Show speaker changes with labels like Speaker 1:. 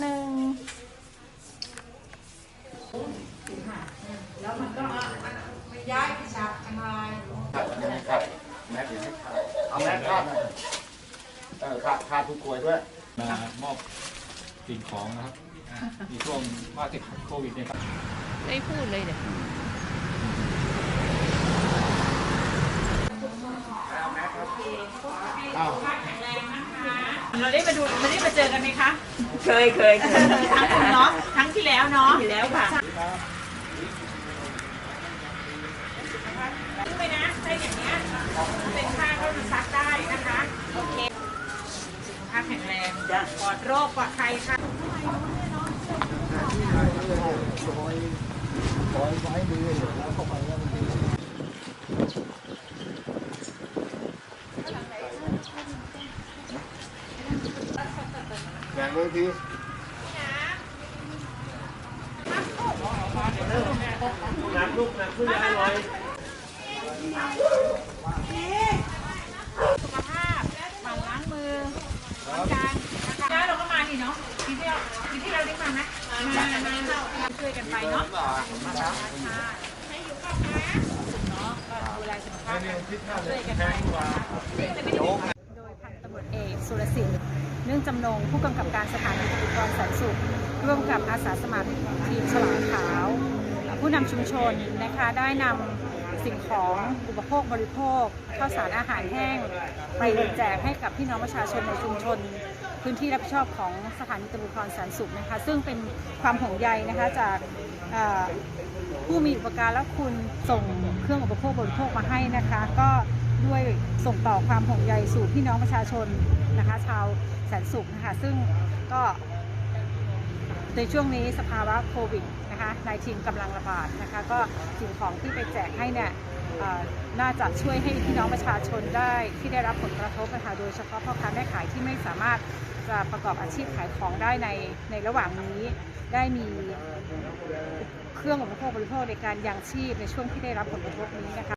Speaker 1: หนึ่ง
Speaker 2: แล้วมันก็มันย้ายไปฉากทางลาย
Speaker 3: ครับยังไม่ครับแมสยังไม่ครับเอาแมสคาดหน่อยเออคาดคาดผู้ป่วยด้วย
Speaker 4: มามอบสิ่งของนะครับอ่าในช่วงว่าติดโควิดเนี่ยครับ
Speaker 1: ได้พูดเลยเดี๋ยว
Speaker 3: อ้าว
Speaker 2: เราได้มาดูไม่ได้มาเจอกันไหมคะ
Speaker 5: เคยเคยเคย
Speaker 2: ครั้งหนึ่งเนาะครั้งที่แล้วเนาะ
Speaker 5: ที่แล้วค่ะ
Speaker 2: ขึ้นไปนะใช่อย่างเนี้ยเป็นผ้าก็มันซักได้นะคะโอเคสุขภาพแข็งแรง
Speaker 5: จ้ะ
Speaker 2: ปลอดโรคปลอดภัยค่ะ
Speaker 3: แบ่งเล ยทีหนักลูกหนักขึ้นอร่อย
Speaker 2: สุขภาพหมั่นล้างมือล้างจานนะคะแล้วเราก็มานี่เนาะทีที่เราทีที่เราได้มาไหมมามามาช่วยกันไปเนาะให้อยู่กับนะเนาะก็ดูแลสุขภาพกันช่วยกันไป จำนงผู้กำกับการสถานีตำรวจภูธรแสนสุข ร่วมกับอาสาสมัครทีมฉลามขาว ผู้นำชุมชนนะคะได้นำสิ่งของอุปโภคบริโภคข้าวสารอาหารแห้ง ไปแจกให้กับพี่น้องประชาชนในชุมชน พื้นที่รับผิดชอบของสถานีตำรวจภูธรแสนสุขนะคะ ซึ่งเป็นความห่วงใยนะคะจากผู้มีอุปการะคุณส่งเครื่องอุปโภคบริโภคมาให้นะคะ ก็ ด้วยส่งต่อความห่วงใยสู่พี่น้องประชาชนนะคะ ชาวแสนสุขนะคะซึ่งก็ในช่วงนี้สภาวะโควิดนะคะในทีมกำลังระบาดนะคะ ก็สิ่งของที่ไปแจกให้เนี่ยน่าจะช่วยให้พี่น้องประชาชนได้ที่ได้รับผลกระทบนะคะโดยเฉพาะพ่อค้าแม่ขายที่ไม่สามารถจะประกอบอาชีพขายของได้ในในระหว่างนี้ได้มีเครื่องอุปโภคบริโภคในการยังชีพในช่วงที่ได้รับผลกระทบนี้นะคะ